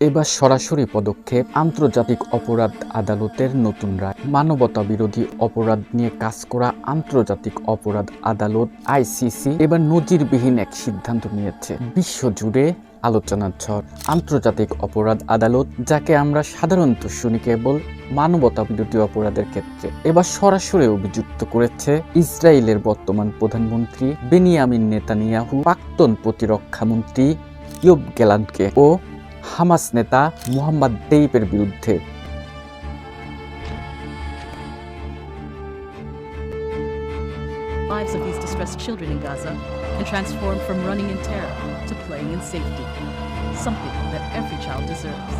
এবার সরাসরি পদক্ষেপ, আন্তর্জাতিক অপরাধ আদালতের নতুন রায়। মানবতা বিরোধী অপরাধ নিয়ে কাজ করা আন্তর্জাতিক অপরাধ আদালত, আইসিসি, এবার নজিরবিহীন এক সিদ্ধান্ত নিয়েছে। বিশ্বজুড়ে আলোচনার ঝড়। আন্তর্জাতিক অপরাধ আদালত, যাকে আমরা সাধারণত শুনি কেবল মানবতা বিরোধী অপরাধের ক্ষেত্রে, এবার সরাসরি অভিযুক্ত করেছে ইসরায়েলের বর্তমান প্রধানমন্ত্রী বেনিয়ামিন নেতানিয়াহু, প্রাক্তন প্রতিরক্ষা মন্ত্রী ইয়োব গেলান্টকে ও হামাস নেতা মুহাম্মদ দেইবের বিরুদ্ধে lives of these distressed children in Gaza and transform from running in terror to playing in safety. Something that every child deserves.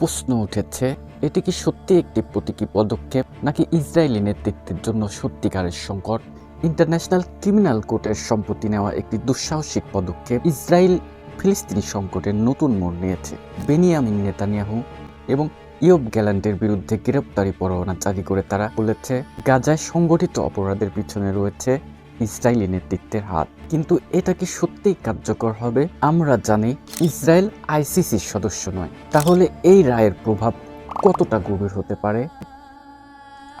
প্রশ্ন উঠেছে এটি কি সত্যি একটি প্রতীকী পদক্ষেপ, নাকি ইসরায়েলি নেতৃত্বের জন্য সত্যিকারের সংকট? ইন্টারন্যাশনাল ক্রিমিনাল কোর্টের সম্পত্তি নেওয়া একটি দুঃসাহসিক পদক্ষেপ ইসরায়েল ফিলিস্তিনি সংকটের নতুন মোড় নিয়েছে। বেনিয়ামিন নেতানিয়াহু এবং ইয়ব গ্যালান্টের বিরুদ্ধে গ্রেপ্তারি পরোয়ানা জারি করে তারা বলেছে, গাজায় সংগঠিত অপরাধের পিছনে রয়েছে ইসরায়েলি নেতৃত্বের হাত। কিন্তু এটা কি সত্যিই কার্যকর হবে? আমরা জানি, ইসরায়েল আইসিসির সদস্য নয়। তাহলে এই রায়ের প্রভাব কতটা গভীর হতে পারে?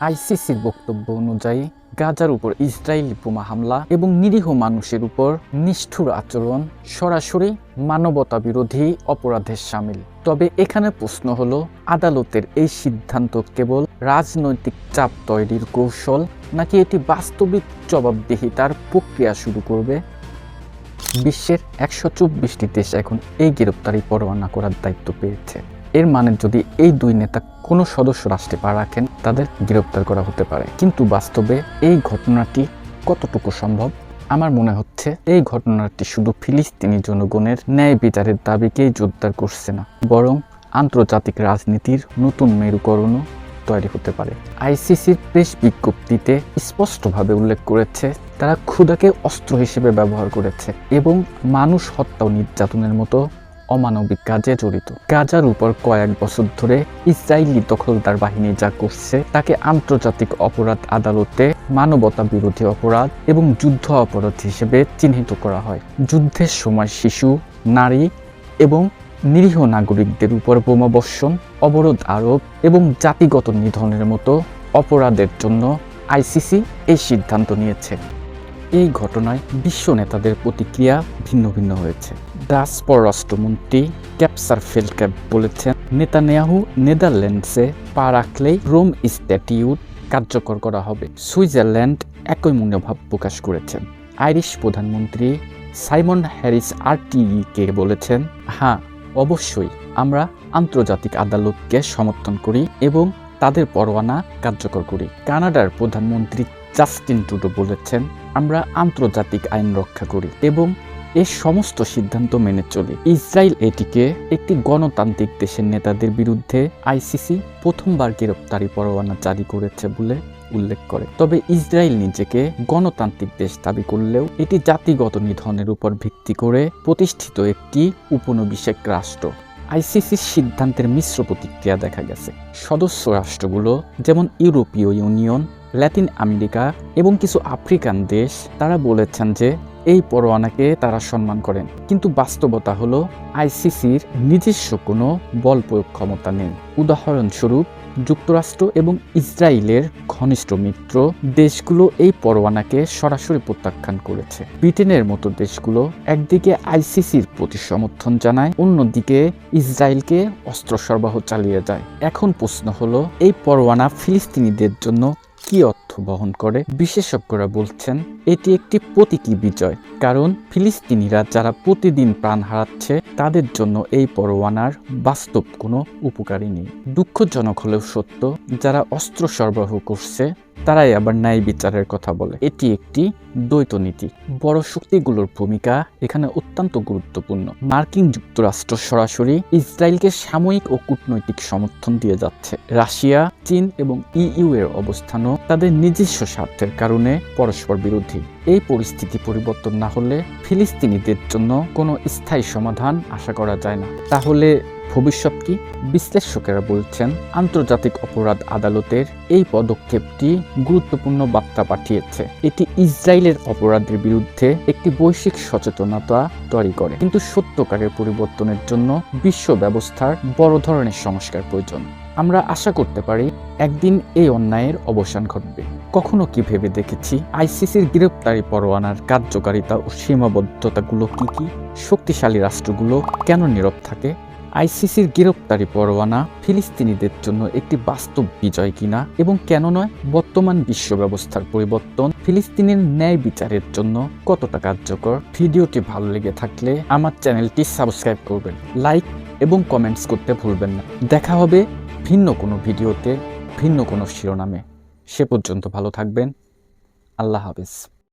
আইসিসির বক্তব্য অনুযায়ী, গাজার উপর ইসরায়েলি বোমা হামলা এবং নিরীহ মানুষের উপর নিষ্ঠুর আচরণ সরাসরি মানবতা বিরোধী অপরাধের সামিল। তবে এখানে প্রশ্ন হলো, আদালতের এই সিদ্ধান্ত কেবল রাজনৈতিক চাপ তৈরির কৌশল নাকি এটি বাস্তবিক জবাবদিহিতার প্রক্রিয়া শুরু করবে? বিশ্বের একশো চব্বিশটি দেশ এখন এই গ্রেপ্তারি পরোয়ানা করার দায়িত্ব পেয়েছে। এর মানে যদি এই দুই নেতা কোনো সদস্য রাষ্ট্রে পা রাখেন, তাদের গ্রেপ্তার করা হতে পারে। কিন্তু বাস্তবে এই ঘটনাটি কতটুকু সম্ভব? আমার মনে হচ্ছে এই ঘটনাটি শুধু ফিলিস্তিনি জনগণের ন্যায় বিচারের দাবিকেই জোরদার করছে না, বরং আন্তর্জাতিক রাজনীতির নতুন মেরুকরণও তৈরি হতে পারে। আইসিসির প্রেস বিজ্ঞপ্তিতে স্পষ্টভাবে উল্লেখ করেছে, তারা ক্ষুধাকে অস্ত্র হিসেবে ব্যবহার করেছে এবং মানুষ হত্যা ও নির্যাতনের মতো অমানবিক কাজে জড়িত। গাজার উপর কয়েক বছর ধরে ইসরায়েলি দখলদার বাহিনী যা করছে, তাকে আন্তর্জাতিক অপরাধ আদালতে মানবতা বিরোধী অপরাধ এবং যুদ্ধ অপরাধ হিসেবে চিহ্নিত করা হয়। যুদ্ধের সময় শিশু, নারী এবং নিরীহ নাগরিকদের উপর বোমাবর্ষণ অবরোধ আরোপ এবং জাতিগত নিধনের মতো অপরাধের জন্য আইসিসি এই সিদ্ধান্ত নিয়েছে। এই ঘটনায় বিশ্ব নেতাদের প্রতিক্রিয়া ভিন্ন ভিন্ন হয়েছে। ডাচ পররাষ্ট্রমন্ত্রী ক্যাপসার ফেলক্যাপ বলেছেন, নেতানিয়াহু নেদারল্যান্ডসে পা রাখলেই রোম স্ট্যাটিউট কার্যকর করা হবে। সুইজারল্যান্ড একই মনোভাব প্রকাশ করেছেন আইরিশ প্রধানমন্ত্রী সাইমন হ্যারিস আরটিইকে বলেছেন হ্যাঁ অবশ্যই আমরা আন্তর্জাতিক আদালতকে সমর্থন করি এবং তাদের পরোয়ানা কার্যকর করি। কানাডার প্রধানমন্ত্রী জাস্টিন টুডো বলেছেন আমরা আন্তর্জাতিক আইন রক্ষা করি এবং এই সমস্ত সিদ্ধান্ত মেনে চলি। ইসরায়েল এটিকে একটি গণতান্ত্রিক দেশের নেতাদের বিরুদ্ধে আইসিসি প্রথমবার গ্রেপ্তারি পরোয়ানা জারি করেছে বলে উল্লেখ করে। তবে ইসরায়েল নিজেকে গণতান্ত্রিক দেশ দাবি করলেও এটি জাতিগত নিধনের উপর ভিত্তি করে প্রতিষ্ঠিত একটি উপনিবেশিক রাষ্ট্র। আইসিসির সিদ্ধান্তের মিশ্র প্রতিক্রিয়া দেখা গেছে। সদস্য রাষ্ট্রগুলো যেমন ইউরোপীয় ইউনিয়ন ল্যাটিন আমেরিকা এবং কিছু আফ্রিকান দেশ, তারা বলেছেন যে এই পরোয়ানাকে তারা সম্মান করেন। কিন্তু বাস্তবতা হলো, আইসিসির নিজস্ব কোনো বল প্রয়োগ ক্ষমতা নেই। উদাহরণস্বরূপ, যুক্তরাষ্ট্র এবং ইসরায়েলের ঘনিষ্ঠ মিত্র দেশগুলো এই পরোয়ানাকে সরাসরি প্রত্যাখ্যান করেছে। ব্রিটেনের মতো দেশগুলো একদিকে আইসিসির প্রতি সমর্থন জানায়, অন্যদিকে ইসরায়েলকে অস্ত্র সরবরাহ চালিয়ে যায়। এখন প্রশ্ন হলো, এই পরোয়ানা ফিলিস্তিনিদের জন্য কি অর্থ বহন করে? বিশেষজ্ঞরা বলছেন, এটি একটি প্রতীকী বিজয়, কারণ ফিলিস্তিনিরা যারা প্রতিদিন প্রাণ হারাচ্ছে, তাদের জন্য এই পরোয়ানার বাস্তব কোনো উপকারী নেই। দুঃখজনক হলেও সত্য, যারা অস্ত্র সরবরাহ করছে তারাই আবার ন্যায় বিচারের কথা বলে। এটি একটি দ্বৈত নীতি। বড় শক্তিগুলোর ভূমিকা এখানে অত্যন্ত গুরুত্বপূর্ণ। মার্কিন যুক্তরাষ্ট্র সরাসরি ইসরায়েলকে সাময়িক ও কূটনৈতিক সমর্থন দিয়ে যাচ্ছে। রাশিয়া, চীন এবং ইইউ এর অবস্থানও তাদের নিজস্ব স্বার্থের কারণে পরস্পর বিরোধী। এই পরিস্থিতি পরিবর্তন না হলে ফিলিস্তিনিদের জন্য কোনো স্থায়ী সমাধান আশা করা যায় না। তাহলে ভবিষ্যৎ কি? বিশ্লেষকেরা বলছেন, আন্তর্জাতিক অপরাধ আদালতের এই পদক্ষেপটি গুরুত্বপূর্ণ বার্তা পাঠিয়েছে। এটি ইসরায়েলের অপরাধের বিরুদ্ধে একটি বৈশ্বিক সচেতনতা তৈরি করে। কিন্তু সত্যকারের পরিবর্তনের জন্য বিশ্ব ব্যবস্থার বড় ধরনের সংস্কার প্রয়োজন। আমরা আশা করতে পারি, একদিন এই অন্যায়ের অবসান ঘটবে। কখনো কি ভেবে দেখেছি, আইসিসির গ্রেপ্তারি পরোয়ানার কার্যকারিতা ও সীমাবদ্ধতাগুলো কি কি? শক্তিশালী রাষ্ট্রগুলো কেন নীরব থাকে? আইসিসির গ্রেপ্তারি পরোয়ানা ফিলিস্তিনিদের জন্য একটি বাস্তব বিজয় কিনা এবং কেন নয় বর্তমান বিশ্ব ব্যবস্থার পরিবর্তন ফিলিস্তিনের ন্যায় বিচারের জন্য কতটা কার্যকর? ভিডিওটি ভালো লেগে থাকলে আমার চ্যানেলটি সাবস্ক্রাইব করবেন, লাইক এবং কমেন্টস করতে ভুলবেন না। দেখা হবে ভিন্ন কোনো ভিডিওতে ভিন্ন কোনো শিরোনামে। সে পর্যন্ত ভালো থাকবেন। আল্লাহ হাফিজ।